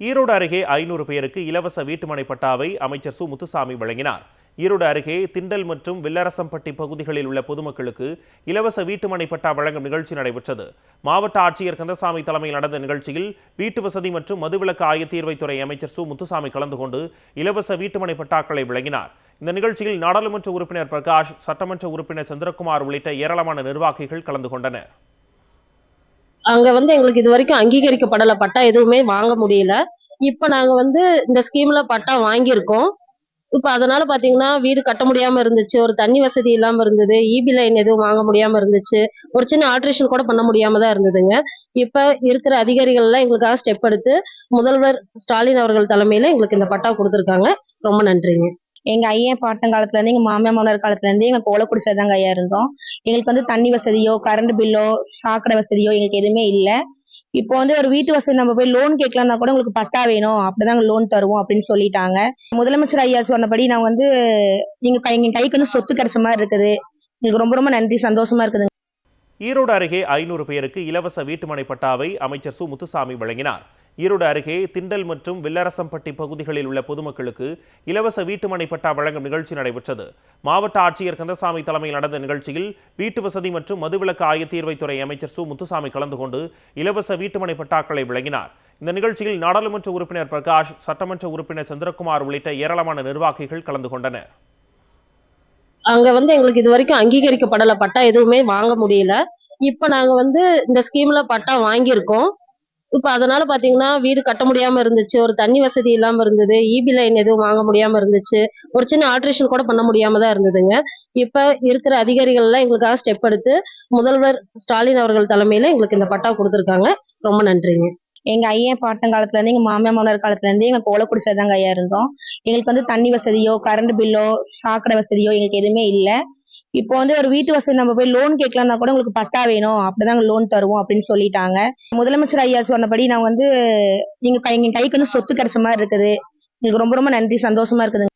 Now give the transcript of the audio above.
ஈரோடு அருகே ஐநூறு பேருக்கு இலவச வீட்டுமனை பட்டாவை அமைச்சர் சு. முத்துசாமி வழங்கினார். ஈரோடு அருகே திண்டல் மற்றும் வில்லரசம்பட்டி பகுதிகளில் உள்ள பொதுமக்களுக்கு இலவச வீட்டுமனை பட்டா வழங்கும் நிகழ்ச்சி நடைபெற்றது. மாவட்ட ஆட்சியர் கந்தசாமி தலைமையில் நடந்த நிகழ்ச்சியில் வீட்டு வசதி மற்றும் மதுவிலக்கு ஆயத்தீர்வைத்துறை அமைச்சர் சு. முத்துசாமி கலந்து கொண்டு இலவச வீட்டுமனை பட்டாக்களை வழங்கினார். இந்த நிகழ்ச்சியில் நாடாளுமன்ற உறுப்பினர் பிரகாஷ் சட்டமன்ற உறுப்பினர் சந்திரகுமார் உள்ளிட்ட ஏராளமான நிர்வாகிகள் கலந்து கொண்டனர். அங்க வந்து எங்களுக்கு இது வரைக்கும் அங்கீகரிக்கப்படல. பட்டா எதுவுமே வாங்க முடியல. இப்ப நாங்க வந்து இந்த ஸ்கீம்ல பட்டா வாங்கியிருக்கோம். இப்ப அதனால பாத்தீங்கன்னா வீடு கட்ட முடியாம இருந்துச்சு. ஒரு தண்ணி வசதி இல்லாம இருந்தது. இபி லைன் எதுவும் வாங்க முடியாம இருந்துச்சு. ஒரு சின்ன ஆல்ட்ரேஷன் கூட பண்ண முடியாம தான் இருந்ததுங்க. இப்ப இருக்கிற அதிகாரிகள் எல்லாம் எங்களுக்காக ஸ்டெப் எடுத்து முதல்வர் ஸ்டாலின் அவர்கள் தலைமையில எங்களுக்கு இந்த பட்டா கொடுத்துருக்காங்க. ரொம்ப நன்றிங்க. எங்க ஐயன் பாட்டன் காலத்துல இருந்து எங்க மாமியா மாமனார் காலத்துல இருந்து எங்க கோல குடிசைதாங்க ஐயா இருந்தோம். எங்களுக்கு வந்து தண்ணி வசதியோ கரண்ட் பில்லோ சாக்கடை வசதியோ எங்களுக்கு எதுவுமே இல்லை. இப்போ வந்து ஒரு வீட்டு வசதி நம்ம போய் லோன் கேட்கலாம்னா கூட உங்களுக்கு பட்டா வேணும். அப்படிதான் லோன் தருவோம் அப்படின்னு சொல்லிட்டாங்க. முதலமைச்சர் ஐயா சொன்னபடி நான் வந்து நீங்க கை- எங்க கைக்கு வந்து சொத்து கிடைச்ச மாதிரி இருக்குது. எங்களுக்கு ரொம்ப ரொம்ப நன்றி. சந்தோஷமா இருக்குது ஈரோடு அருகே ஐநூறு பேருக்கு இலவச வீட்டுமனை பட்டாவை அமைச்சர் சு. முத்துசாமி வழங்கினார். ஈரோடு அருகே திண்டல் மற்றும் வில்லரசம்பட்டி பகுதிகளில் உள்ள பொதுமக்களுக்கு இலவச வீட்டுமனை பட்டா வழங்கும் நிகழ்ச்சி நடைபெற்றது. மாவட்ட ஆட்சியர் கந்தசாமி தலைமையில் நடந்த நிகழ்ச்சியில் வீட்டு வசதி மற்றும் மதுவிலக்கு ஆயத்தீர்வைத்துறை அமைச்சர் சு. முத்துசாமி கலந்து கொண்டு இலவச வீட்டுமனை பட்டாக்களை வழங்கினார் இந்த நிகழ்ச்சியில் நாடாளுமன்ற உறுப்பினர் பிரகாஷ் சட்டமன்ற உறுப்பினர் சந்திரகுமார் உள்ளிட்ட ஏராளமான நிர்வாகிகள் கலந்து கொண்டனர். அங்க வந்து எங்களுக்கு இது வரைக்கும் அங்கீகரிக்கப்படல. பட்டா எதுவுமே வாங்க முடியல. இப்ப நாங்க வந்து இந்த ஸ்கீம்ல பட்டா வாங்கியிருக்கோம். இப்ப அதனால பாத்தீங்கன்னா வீடு கட்ட முடியாம இருந்துச்சு ஒரு தண்ணி வசதி இல்லாம இருந்தது இபி லைன் எதுவும் வாங்க முடியாம இருந்துச்சு ஒரு சின்ன ஆல்ட்ரேஷன் கூட பண்ண முடியாம தான் இருந்ததுங்க. இப்ப இருக்கிற அதிகாரிகள் எல்லாம் எங்களுக்காக ஸ்டெப் எடுத்து முதல்வர் ஸ்டாலின் அவர்கள் தலைமையில எங்களுக்கு இந்த பட்டா கொடுத்துருக்காங்க. ரொம்ப நன்றிங்க. எங்க ஐயன் பாட்டன் காலத்துல இருந்து எங்க மாமியா மாமனார் காலத்துல இருந்து எங்க கோல குடிசைதாங்க ஐயா இருந்தோம். எங்களுக்கு வந்து தண்ணி வசதியோ கரண்ட் பில்லோ சாக்கடை வசதியோ எங்களுக்கு எதுவுமே இல்லை. இப்போ வந்து ஒரு வீட்டு வசதி நம்ம போய் லோன் கேட்கலாம்னா கூட உங்களுக்கு பட்டா வேணும். அப்படிதான் லோன் தருவோம் அப்படின்னு சொல்லிட்டாங்க. முதலமைச்சர் ஐயா சொன்னபடி நான் வந்து நீங்க எங்க கைக்கு வந்து சொத்து கிடைச்ச மாதிரி இருக்குது. எங்களுக்கு ரொம்ப ரொம்ப நன்றி. சந்தோஷமா இருக்குது